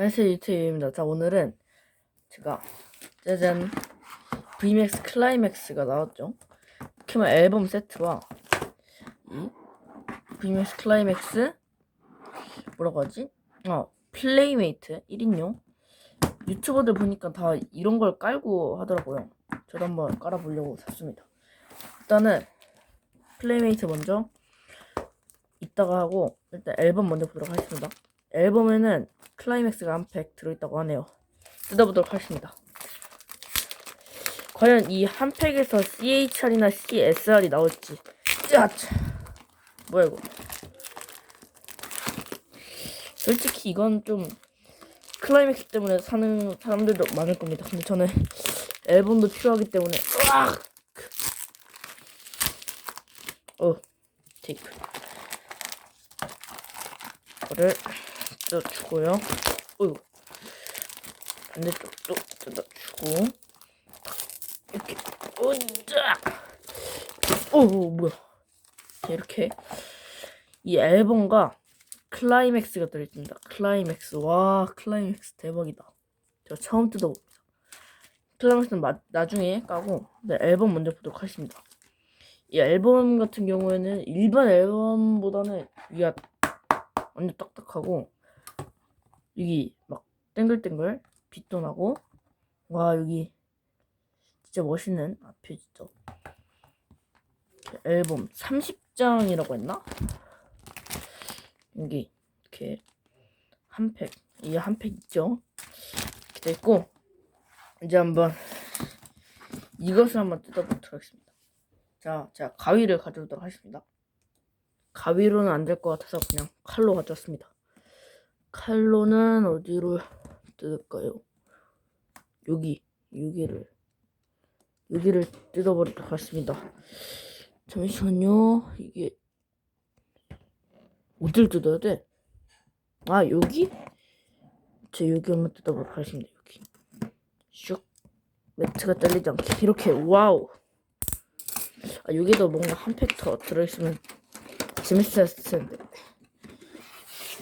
안녕하세요 유튜브입니다. 자 오늘은 제가 짜잔 VMAX 클라이맥스가 나왔죠. 포켓몬 앨범 세트와 이 VMAX 클라이맥스 뭐라고 하지? 어 플레이메이트 1인용 유튜버들 보니까 다 이런 걸 깔고 하더라고요. 저도 한번 깔아보려고 샀습니다. 일단은 플레이메이트 먼저 이따가 하고 일단 앨범 먼저 보도록 하겠습니다. 앨범에는 클라이맥스가 한 팩 들어있다고 하네요. 뜯어보도록 하겠습니다. 과연 이 한 팩에서 CHR이나 CSR이 나올지. 짜! 뭐야 이거? 솔직히 이건 좀 클라이맥스 때문에 사는 사람들도 많을 겁니다. 근데 저는 앨범도 필요하기 때문에 으악! 어, 테이프. 이거를 뜯어주고요. 어이구. 반대쪽도 뜯어주고. 이렇게. 으짜! 오, 뭐야. 자, 이렇게. 이 앨범과 클라이맥스가 들어있습니다. 클라이맥스. 와, 클라이맥스 대박이다. 제가 처음 뜯어봅니다. 클라이맥스는 마, 나중에 까고, 네, 앨범 먼저 보도록 하겠습니다. 이 앨범 같은 경우에는 일반 앨범보다는 위가 완전 딱딱하고 여기 막 땡글땡글 빛도 나고 와 여기 진짜 멋있는 앞에 진짜 앨범 30장이라고 했나? 여기 이렇게 한 팩, 이 한 팩 있죠? 이렇게 돼 있고 이제 한번 이것을 한번 뜯어보도록 하겠습니다. 자, 제가 가위를 가져오도록 하겠습니다. 가위로는 안 될 것 같아서 그냥 칼로 가져왔습니다. 칼로는 어디로 뜯을까요? 여기, 여기를, 여기를 뜯어버리도록 하겠습니다. 잠시만요. 이게 어딜 뜯어야 돼? 아 여기? 저 여기 한번 뜯어보도록 하겠습니다. 여기 슉 매트가 잘리지 않게 이렇게 와우. 아 여기도 뭔가 한 팩 더 들어있으면 재밌었을 텐데.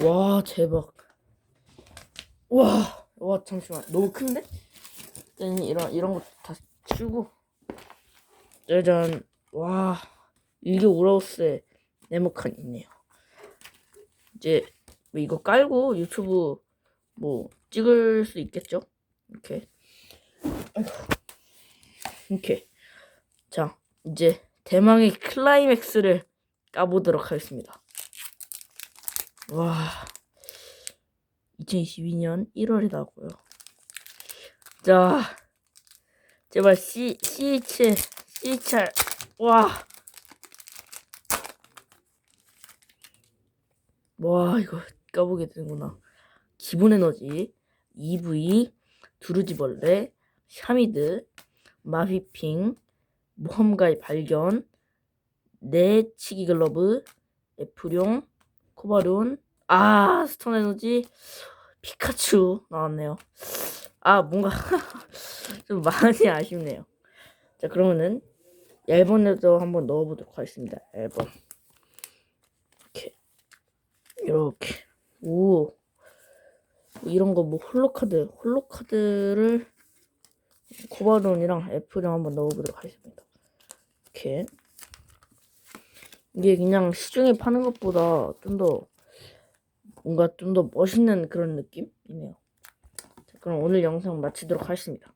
와 대박. 와, 와 잠시만 너무 큰데? 짠 이런 이런 거 다 치우고 짜잔 와 이게 오라우스의 네모칸 있네요. 이제 뭐 이거 깔고 유튜브 뭐 찍을 수 있겠죠? 이렇게. 이렇게 자 이제 대망의 클라이맥스를 까보도록 하겠습니다. 와 2022년 1월에 나고요. 자 제발 C CH CHR 와. 와 이거 까보게 되는구나. 기본 에너지, EV, 두루지벌레, 샤미드, 마휘핑, 모험가의 발견, 내치기 글러브, 애플용, 코바론, 아 스톤 에너지, 피카츄 나왔네요. 아 뭔가 좀 많이 아쉽네요. 자 그러면은 앨범에도 한번 넣어보도록 하겠습니다. 앨범 이렇게 이렇게 오 이런 거 뭐 홀로카드 홀로카드를 코바론이랑 애플이랑 한번 넣어보도록 하겠습니다. 이렇게 이게 그냥 시중에 파는 것보다 좀더 뭔가 좀 더 멋있는 그런 느낌이네요. 자, 그럼 오늘 영상 마치도록 하겠습니다.